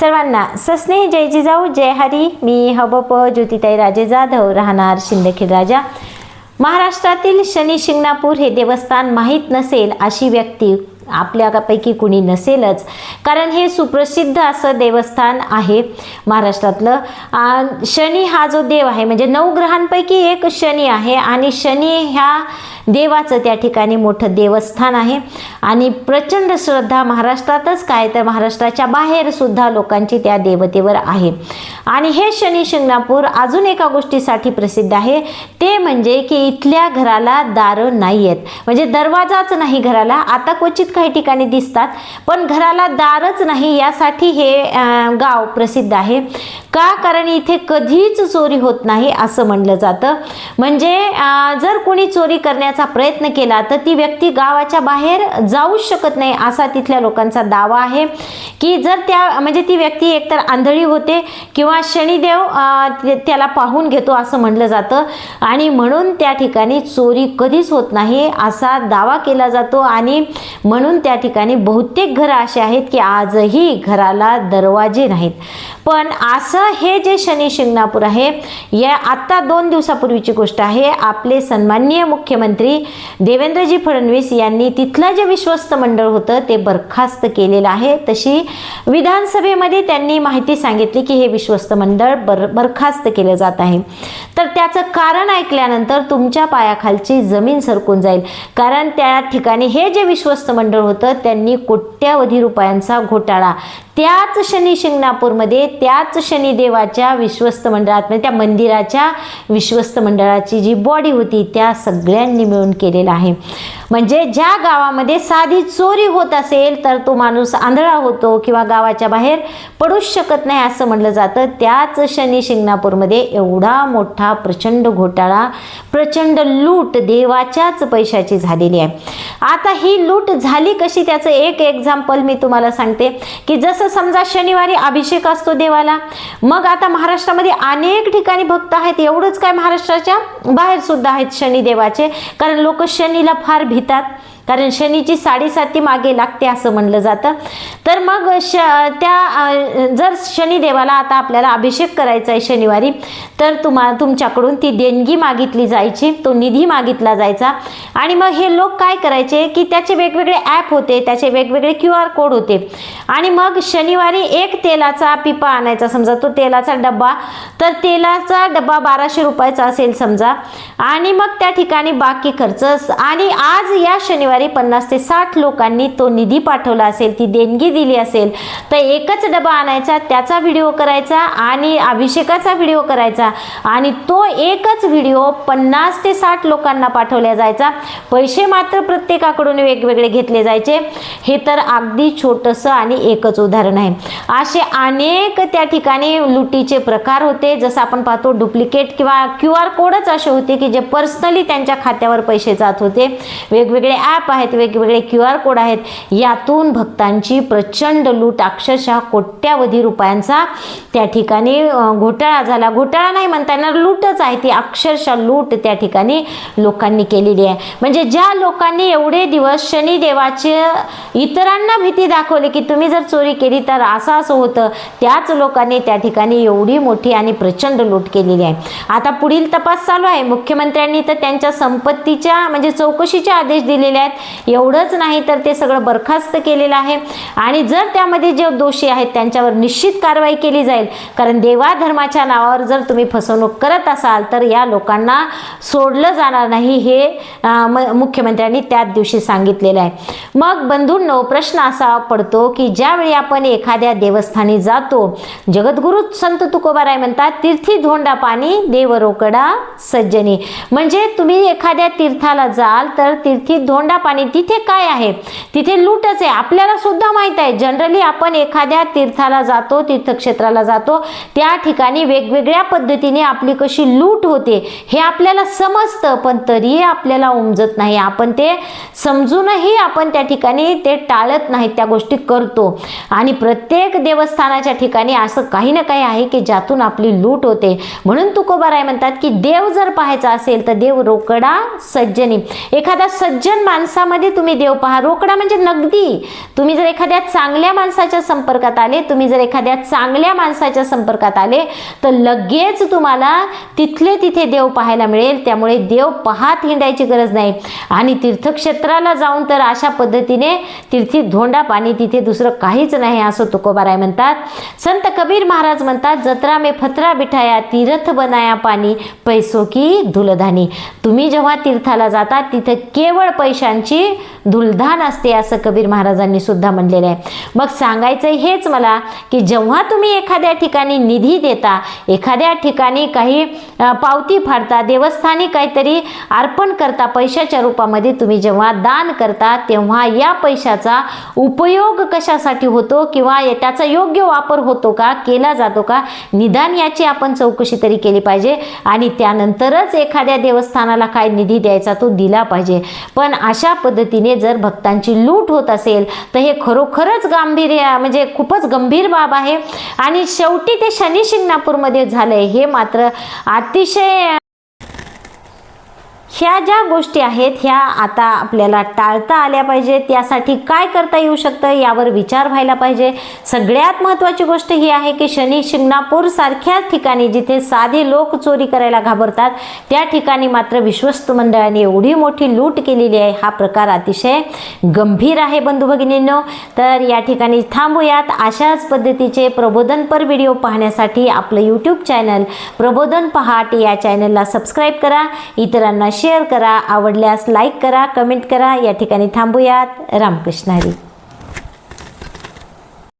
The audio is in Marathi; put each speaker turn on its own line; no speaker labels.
सर्वांना सस्नेह जय जिजाऊ जय हरी. मी हबप ज्योतिताई राजे जाधव राहणार शिंदखेड राजा. महाराष्ट्रातील शनी शिंगणापूर हे देवस्थान माहीत नसेल अशी व्यक्ती आपल्यापैकी कुणी नसेलच कारण हे सुप्रसिद्ध असं देवस्थान आहे महाराष्ट्रातलं. शनी हा जो देव आहे म्हणजे नऊ ग्रहांपैकी एक शनी आहे आणि शनी ह्या देवाचं त्या ठिकाणी मोठं देवस्थान आहे. आणि प्रचंड श्रद्धा महाराष्ट्रातच काय? तर महाराष्ट्राच्या बाहेरसुद्धा लोकांची त्या देवतेवर आहे. आणि हे शनी शिंगणापूर अजून एका गोष्टीसाठी प्रसिद्ध आहे. ते म्हणजे की इथल्या घराला दारं नाही आहेत. म्हणजे दरवाजाच नाही घराला. आता क्वचित काही ठिकाणी दिसतात पण घराला दारच नाही यासाठी हे गाव प्रसिद्ध आहे. का? कारण इथे कधीच चोरी होत नाही असं म्हणलं जातं. म्हणजे जर कोणी चोरी करण्याचा प्रयत्न केला तर ती व्यक्ती गावाच्या बाहेर जाऊच शकत नाही असा तिथल्या लोकांचा दावा आहे. की जर त्या म्हणजे ती व्यक्ती एकतर आंधळी होते किंवा शनिदेव त्याला पाहून घेतो असं म्हणलं जातं. आणि म्हणून त्या ठिकाणी चोरी कधीच होत नाही असा दावा केला जातो. आणि म्हणून त्या ठिकाणी बहुतेक घरं अशी आहेत की आजही घराला दरवाजे नाहीत. पण असं हे जे शनी शिंगणापूर आहे या आत्ता दोन दिवसापूर्वीची गोष्ट आहे. आपले सन्माननीय मुख्यमंत्री देवेंद्रजी फडणवीस यांनी तिथलं जे विश्वस्त मंडळ होतं ते बरखास्त केलेलं आहे. तशी विधानसभेमध्ये त्यांनी माहिती सांगितली की हे विश्वस्त मंडळ बर बरखास्त केलं जात आहे. तर त्याचं कारण ऐकल्यानंतर तुमच्या पायाखालची जमीन सरकून जाईल. कारण त्या ठिकाणी हे जे विश्वस्त मंडळ होतं त्यांनी कोट्यावधी रुपयांचा घोटाळा त्याच शनी शिंगणापूरमध्ये त्याच शनिदेवाच्या विश्वस्त मंडळात म्हणजे त्या मंदिराच्या विश्वस्त मंडळाची जी बॉडी होती त्या सगळ्यांनी मिळून केलेला आहे. म्हणजे ज्या गावामध्ये साधी चोरी होत असेल तर तो माणूस आंधळा होतो किंवा गावाच्या बाहेर पडूच शकत नाही असं म्हणलं जातं. त्याच शनी शिंगणापूरमध्ये एवढा मोठा प्रचंड घोटाळा प्रचंड लूट देवाच्याच पैशाची झालेली आहे. आता ही लूट झाली कशी? त्याचं एक एक्झाम्पल मी तुम्हाला सांगते की जसं समजा शनिवारी अभिषेक असतो देवाला. मग आता महाराष्ट्रामध्ये अनेक ठिकाणी भक्त आहेत एवढंच काय महाराष्ट्राच्या बाहेर सुद्धा आहेत शनिदेवाचे. कारण लोक शनीला फार भितात. कारण शनीची साडेसाती मागे लागते असं म्हणलं जातं. तर मग श त्या जर शनिदेवाला आता आपल्याला अभिषेक करायचा आहे शनिवारी तर तुम्हा तुमच्याकडून ती देणगी मागितली जायची तो निधी मागितला जायचा. आणि मग हे लोक काय करायचे की त्याचे वेगवेगळे ॲप होते त्याचे वेगवेगळे क्यू आर कोड होते. आणि मग शनिवारी एक तेलाचा पिपा आणायचा समजा तो तेलाचा डब्बा तर तेलाचा डब्बा बाराशे रुपयाचा असेल समजा. आणि मग त्या ठिकाणी बाकी खर्च आणि आज या शनिवारी पन्नास ते साठ लोकांनी तो निधी पाठवला असेल ती देणगी दिली असेल तर एकच डबा आणायचा त्याचा व्हिडिओ करायचा आणि अभिषेकाचा व्हिडिओ करायचा आणि तो एकच व्हिडिओ पन्नास ते साठ लोकांना पाठवला जायचा. पैसे मात्र प्रत्येकाकडून वेगवेगळे घेतले जायचे. हे तर अगदी छोटंसं आणि एकच उदाहरण आहे. असे अनेक त्या ठिकाणी लुटीचे प्रकार होते. जसं आपण पाहतो डुप्लिकेट किंवा क्यू आर कोडच असे होते की जे पर्सनली त्यांच्या खात्यावर पैसे जात होते. वेगवेगळे ॲप आहेत वेगवेगळे क्यू आर कोड आहेत. यातून भक्तांची प्रचंड लूट अक्षरशः कोट्यावधी रुपयांचा त्या ठिकाणी घोटाळा झाला. घोटाळा नाही म्हणता येणार लूटच आहे. ती अक्षरशः लूट त्या ठिकाणी लोकांनी केलेली आहे. म्हणजे ज्या लोकांनी एवढे दिवस शनिदेवाचे इतरांना भीती दाखवली की तुम्ही जर चोरी केली तर असं असं होतं त्याच लोकांनी त्या ठिकाणी एवढी मोठी आणि प्रचंड लूट केलेली आहे. आता पुढील तपास चालू आहे. मुख्य मुख्यमंत्र्यांनी तर त्यांच्या संपत्तीच्या म्हणजे चौकशीचे आदेश दिलेले आहेत. एवढंच नाही तर ते सगळं बरखास्त केलेलं आहे. आणि जर त्यामध्ये जे दोषी आहेत त्यांच्यावर निश्चित कारवाई केली जाईल. कारण देवाधर्माच्या नावावर जर तुम्ही फसवणूक करत असाल तर या लोकांना सोडलं जाणार नाही हे म- मुख्यमंत्र्यांनी त्याच दिवशी सांगितलेलं आहे. मग बंधूंनो प्रश्न असा पडतो की ज्यावेळी आपण एखाद्या देवस्थानी जातो जगद्गुरु संत तुकोबाराय म्हणतात तीर्थी धोंडा पाणी देव रोकडा सज्जनी. म्हणजे तुम्ही एखाद्या तीर्थाला जाल तर तीर्थी धोंडा पाणी तिथे काय आहे? तिथे लूटच आहे. आपल्याला सुद्धा माहीत आहे. जनरली आपण एखाद्या तीर्थाला जातो तीर्थक्षेत्राला जातो. त्या ठिकाणी वेगवेगळ्या पद्धतीने आपली कशी लूट होते हे आपल्याला समजतं पण तरीही आपल्याला उमजत नाही. आपण ते समजूनही आपण त्या ठिकाणी ते टाळत नाही त्या गोष्टी करतो. आणि प्रत्येक देवस्थानाच्या ठिकाणी असं काही ना काही आहे की ज्यातून आपली लूट होते. म्हणून तुकोबाराय म्हणतात की देव जर पाहायचा असेल तर देव रोकडा सज्जनी एखादा सज्जन माणसामध्ये तुम्ही देव पहा. रोकडा म्हणजे नगदी. तुम्ही जर एखाद्या चांगल्या माणसाच्या संपर्कात आले तुम्ही जर एखाद्या चांगल्या माणसाच्या संपर्कात आले तर लगेच तुम्हाला तिथले तिथे देव पाहायला मिळेल. त्यामुळे देव पाहत हिंडायची गरज नाही. आणि तीर्थक्षेत्राला जाऊन तर अशा पद्धतीने तीर्थी धोंडा पाणी तिथे दुसरं काहीच नाही असं तुकोबाराय म्हणतात. संत कबीर महाराज म्हणतात जत्रा मे फतरा बिठाया तीर्थ बनाया पाणी पैसो की धुलधानी. तुम्ही जेव्हा तीर्थाला जाता तिथे केवळ पैशांची धुलधान असते असं कबीर महाराजांनी सुद्धा म्हणलेलं आहे. मग सांगायचं हेच मला की जेव्हा तुम्ही एखाद्या ठिकाणी निधी देता एखाद्या ठिकाणी काही पावती फाडता देवस्थानी काहीतरी अर्पण करता पैशाच्या रूपामध्ये तुम्ही जेव्हा दान करता तेव्हा या पैशाचा उपयोग कशासाठी होतो किंवा त्याचा योग्य वापर होतो का केला जातो का निदान याची आपण चौकशी तरी केली पाहिजे. आणि त्यानंतरच एक एखाद्या देवस्थानाला काय निधी द्यायचा तो दिला पाहिजे. पण अशा पद्धतीने जर भक्तांची लूट होत असेल तर हे खरोखरच गांभीर्य म्हणजे खूपच गंभीर बाब आहे. आणि शेवटी ते शनी शिंगणापूरमध्ये झालंय. हे मात्र अतिशय ह्या ज्या गोष्टी आहेत ह्या आता आपल्याला टाळता आल्या पाहिजेत. त्यासाठी काय करता येऊ शकतं यावर विचार व्हायला पाहिजे. सगळ्यात महत्त्वाची गोष्ट ही आहे की शनी शिंगणापूर सारख्या ठिकाणी जिथे साधे लोक चोरी करायला घाबरतात त्या ठिकाणी मात्र विश्वस्त मंडळाने एवढी मोठी लूट केलेली आहे. हा प्रकार अतिशय गंभीर आहे बंधू भगिनींनो. तर या ठिकाणी थांबूयात. अशाच पद्धतीचे प्रबोधनपर व्हिडिओ पाहण्यासाठी आपलं यूट्यूब चॅनल प्रबोधन पहाट या चॅनलला सबस्क्राईब करा. इतरांना शेअर करा आवडल्यास लाईक करा कमेंट करा. या ठिकाणी थांबूयात. रामकृष्ण हरी.